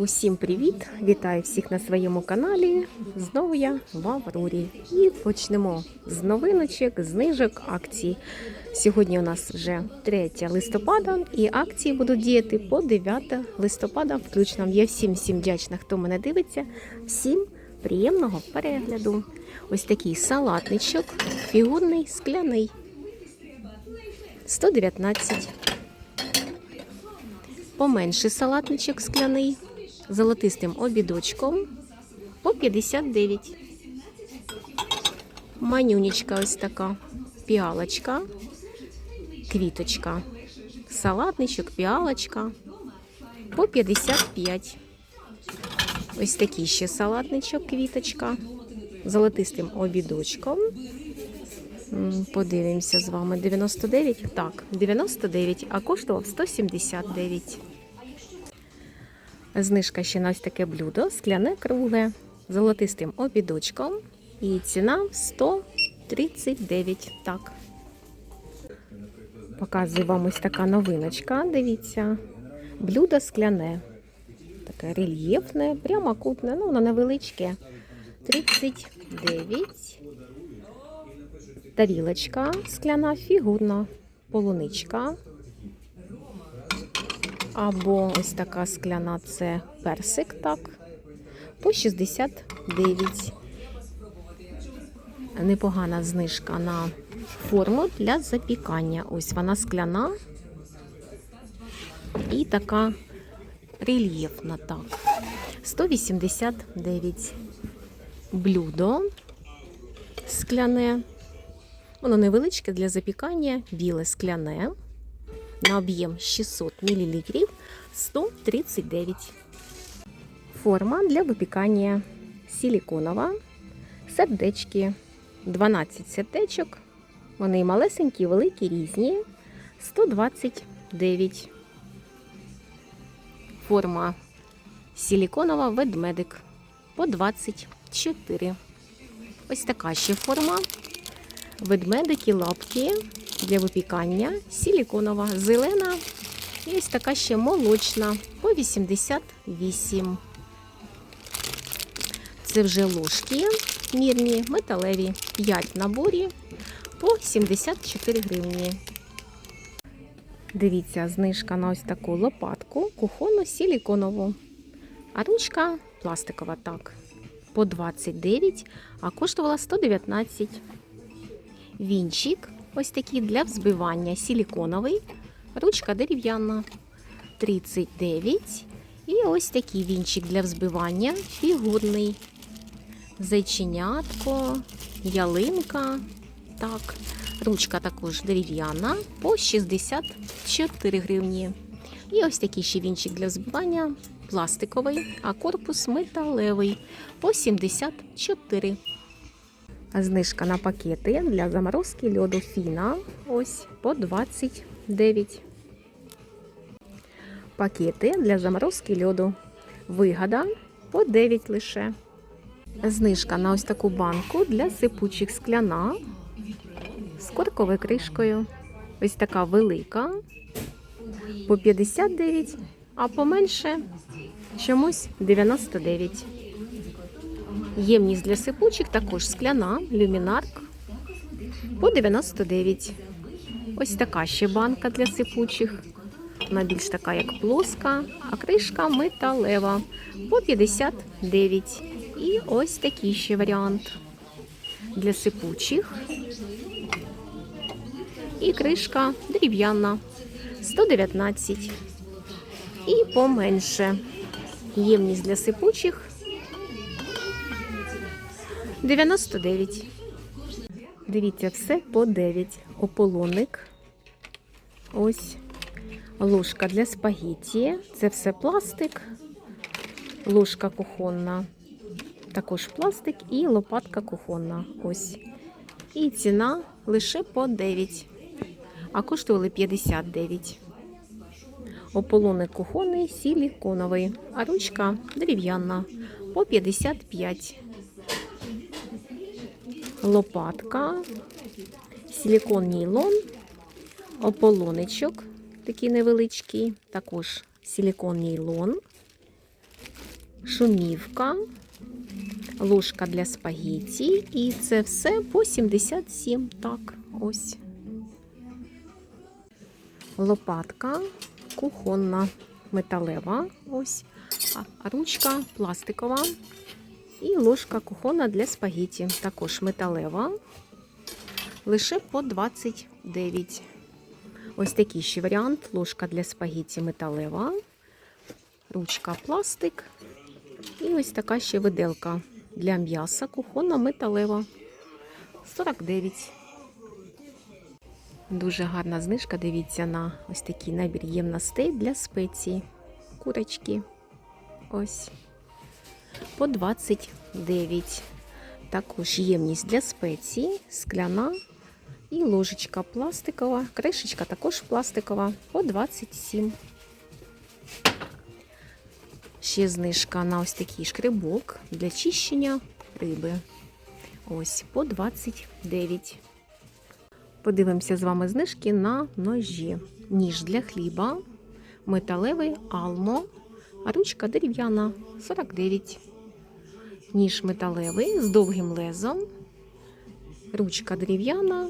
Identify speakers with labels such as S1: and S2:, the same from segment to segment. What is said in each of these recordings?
S1: Усім привіт! Вітаю всіх на своєму каналі. Знову я в Аврорі. І почнемо з новиночок, знижок акцій. Сьогодні у нас вже 3 листопада, і акції будуть діяти по 9 листопада. Включно я всім всім вдячна, хто мене дивиться. Всім приємного перегляду. Ось такий салатничок, фігурний, скляний. 119. Поменший салатничок скляний золотистим обідочком по 59. Манюнечка ось така, піалочка, квіточка, салатничок, піалочка по 55. Ось такий ще салатничок, квіточка, золотистим обідочком. Подивимося з вами. 99? Так, 99, а коштував 179. Знижка ще на ось таке блюдо, скляне кругле, золотистим обідочком. І ціна 139. Так. Показую вам ось така новиночка. Дивіться. Блюдо скляне. Таке рельєфне, прямокутне, ну воно невеличке. 39. Тарілочка скляна, фігурна, полуничка. Або ось така скляна це персик, так. По 69. Непогана знижка на форму для запікання. Ось вона скляна і така рельєфна, так. 189 блюдо скляне. Воно невеличке для запікання, біле скляне на об'єм 600 мл 139. Форма для випікання силіконова. Сердечки 12 сердечок. Вони малесенькі, великі, різні. 129. Форма силіконова ведмедик по 24. Ось така ще форма. Ведмедики, лапки для випікання, силіконова, зелена і ось така ще молочна по 88. Це вже ложки мірні, металеві, 5 наборі по 74 гривні. Дивіться, знижка на ось таку лопатку, кухонну силіконову. А ручка пластикова, так, по 29, а коштувала 119. Вінчик ось такий для взбивання силіконовий, ручка дерев'яна 39. І ось такий вінчик для взбивання фігурний. Зайченятко, ялинка. Так, ручка також дерев'яна по 64 гривні. І ось такий ще вінчик для взбивання пластиковий, а корпус металевий по 74 Знижка на пакети для заморозки льоду фіна. Ось по 29. Пакети для заморозки льоду. Вигода по 9 лише. Знижка на ось таку банку для сипучих скляна з корковою кришкою. Ось така велика. По 59, а поменше чомусь 99. Ємність для сипучих також скляна, люмінарк по 99. Ось така ще банка для сипучих. Вона більш така, як плоска, а кришка металева по 59. І ось такий ще варіант для сипучих. І кришка дерев'яна 119. І поменше. Ємність для сипучих 99. Дивіться, все по 9. Ополоник. Ось ложка для спагетті. Це все пластик. Ложка кухонна. Також пластик і лопатка кухонна. Ось. І ціна лише по 9. А коштували 59. Ополоник кухонний, силіконовий, а ручка дерев'яна по 55 лопатка, силікон нейлон, ополоничок, такий невеличкий, також силікон нейлон. шумівка, ложка для спагетті. І це все по 77. Так, ось. Лопатка кухонна, металева. Ось. А ручка пластикова. І ложка кухонна для спагетті. Також металева. Лише по 29. Ось такий ще варіант. Ложка для спагетті металева. Ручка пластик. І ось така ще виделка для м'яса. Кухонна металева. 49. Дуже гарна знижка. Дивіться на ось такий набір ємностей для спеції. Курочки. Ось. По 29. Також ємність для спеції, скляна і ложечка пластикова. Кришечка також пластикова по 27. Ще знижка на ось такий шкрибок для чищення риби. Ось по 29. Подивимося з вами знижки на ножі. Ніж для хліба, металевий алмо, а ручка дерев'яна 49. Ніж металевий з довгим лезом. Ручка дерев'яна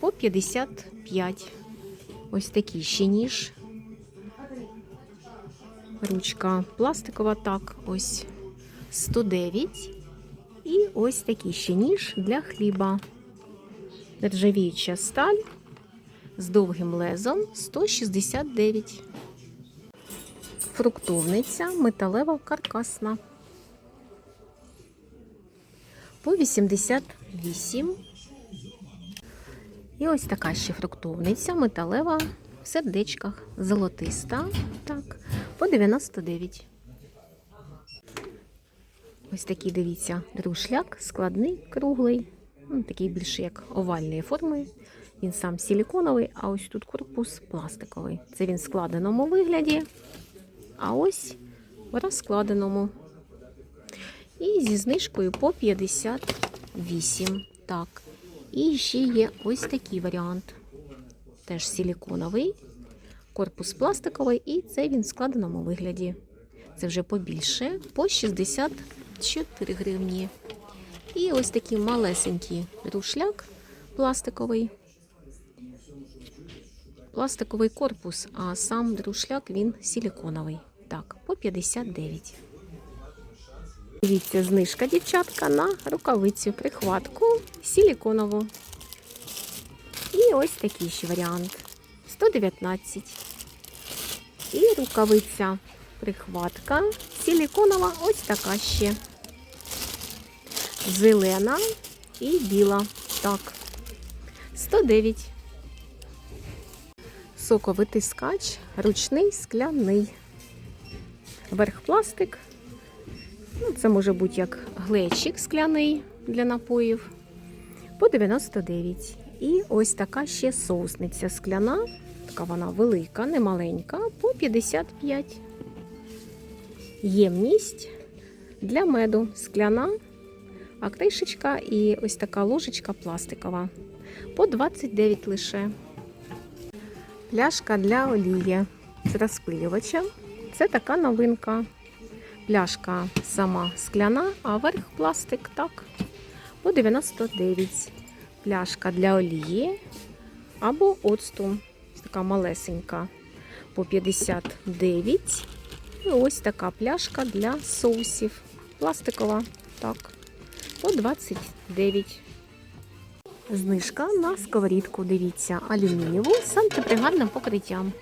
S1: по 55. Ось такий ще ніж. Ручка пластикова, так, ось 109. І ось такий ще ніж для хліба. Нержавіюча сталь з довгим лезом 169. Фруктовниця металева каркасна. По 88. І ось така ще фруктовниця металева в сердечках. Золотиста. Так, по 99. Ось такий, дивіться, друшляк, складний, круглий. Ну, такий більше як овальної форми. Він сам силіконовий, а ось тут корпус пластиковий. Це він в складеному вигляді, а ось в розкладеному. І зі знижкою по 58. Так. І ще є ось такий варіант. Теж силіконовий, корпус пластиковий, і це він в складеному вигляді. Це вже побільше, по 64 гривні. І ось такий малесенький рушляк пластиковий. Пластиковий корпус, а сам друшляк він силіконовий. Так, по 59. Дивіться, знижка, дівчатка, на рукавицю, прихватку силіконову. І ось такий ще варіант. 119. І рукавиця, прихватка, силіконова, ось така ще. Зелена і біла. Так. 109. Соковитискач, ручний скляний. Верх пластик. Ну, це може бути як глечик скляний для напоїв. По 99. І ось така ще соусниця скляна. Така вона велика, не маленька, по 55. Ємність для меду скляна, а і ось така ложечка пластикова. По 29 лише. Пляшка для олії з розпилювачем. Це така новинка. Пляшка сама скляна, а верх пластик так. По 99. Пляшка для олії або оцту. Така малесенька. По 59. І ось така пляшка для соусів. Пластикова. Так. По 29. Знижка на сковорідку, дивіться, алюмінієву з антипригарним покриттям.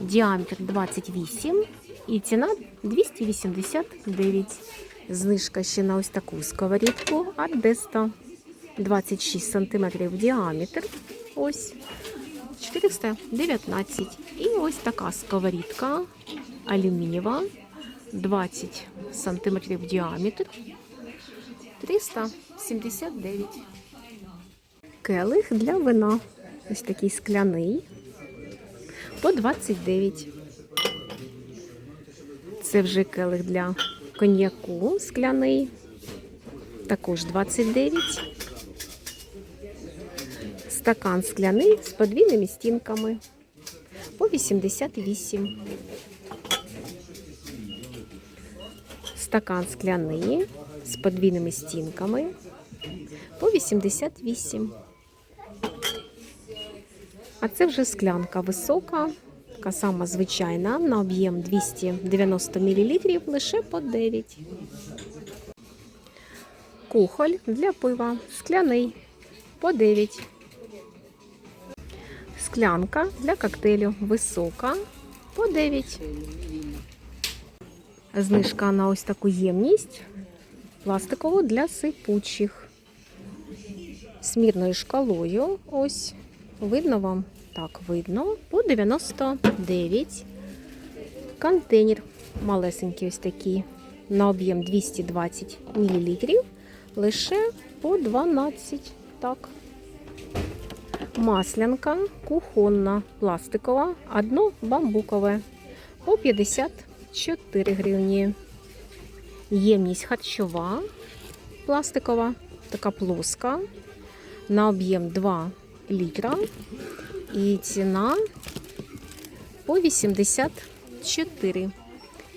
S1: Діаметр 28 і ціна 289. Знижка ще на ось таку сковорідку Ардеста. 26 см діаметр. Ось 419. І ось така сковорідка алюмінієва. 20 см діаметр. 379. Келих для вина. Ось такий скляний. По 29. Це вже келих для коньяку скляний. Також 29. Стакан скляний з подвійними стінками. По 88. Стакан скляний з подвійними стінками по 88. А це вже склянка висока, така сама звичайна, на об'єм 290 мл, лише по 9. Кухоль для пива, скляний по 9. Склянка для коктейлю висока по 9. Знижка на ось таку ємність пластикову для сипучих. Смірною шкалою. Ось видно вам? Так, видно. По 99. Контейнер малесенький ось такий. На об'єм 220 мл. Лише по 12. Так. Маслянка кухонна, пластикова, одно бамбукове по 54 гривні. Ємність харчова, пластикова, така плоска, на об'єм 2 літра. І ціна по 84.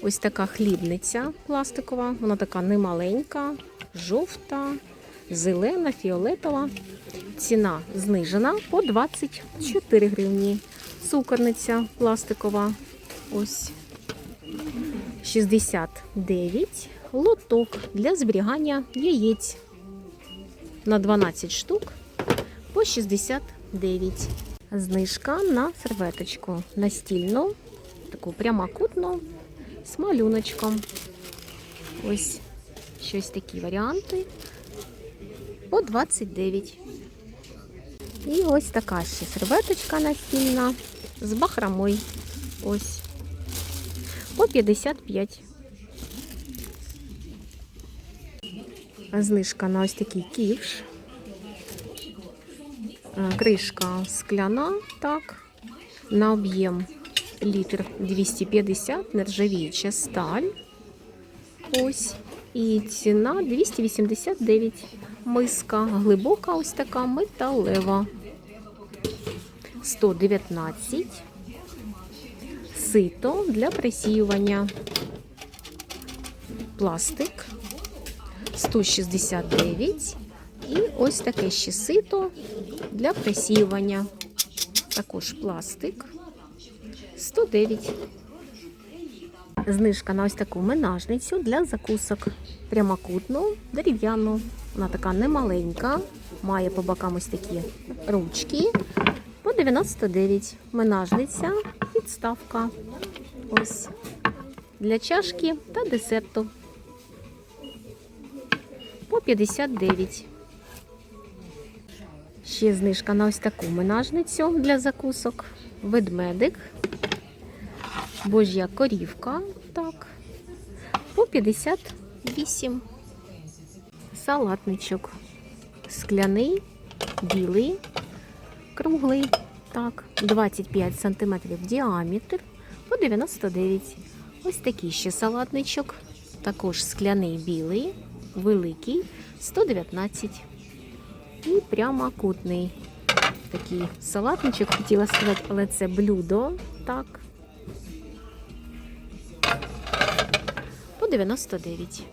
S1: Ось така хлібниця пластикова, вона така немаленька, жовта, зелена, фіолетова. Ціна знижена по 24 гривні. Цукорниця пластикова. Ось 69. Лоток для зберігання яєць на 12 штук по 69. Знижка на серветочку настільну, таку прямокутну з малюночком. Ось щось такі варіанти по 29. І ось така ще серветочка настільна з бахромой. Ось по 55. Знижка на ось такий ківш. Кришка скляна, так, на об'єм літр 250, нержавіюча сталь. Ось. І ціна 289. Миска глибока, ось така металева. 119. Сито для присіювання. Пластик 169. І ось таке ще сито для присіювання. Також пластик 109. Знижка на ось таку менажницю для закусок. Прямокутну, дерев'яну. Вона така немаленька. Має по бокам ось такі ручки. По 99. Менажниця, підставка. Ось. Для чашки та десерту. По 59. Ще знижка на ось таку менажницю для закусок. Ведмедик. Божя корівка. Так. По 58. Салатничок. Скляний, білий, круглий. Так, 25 см діаметр по 99. Ось такий ще салатничок. Також скляний білий, великий, 119. І прямокутний. Такий салатничок, хотіла сказати, але це блюдо. Так. По 99.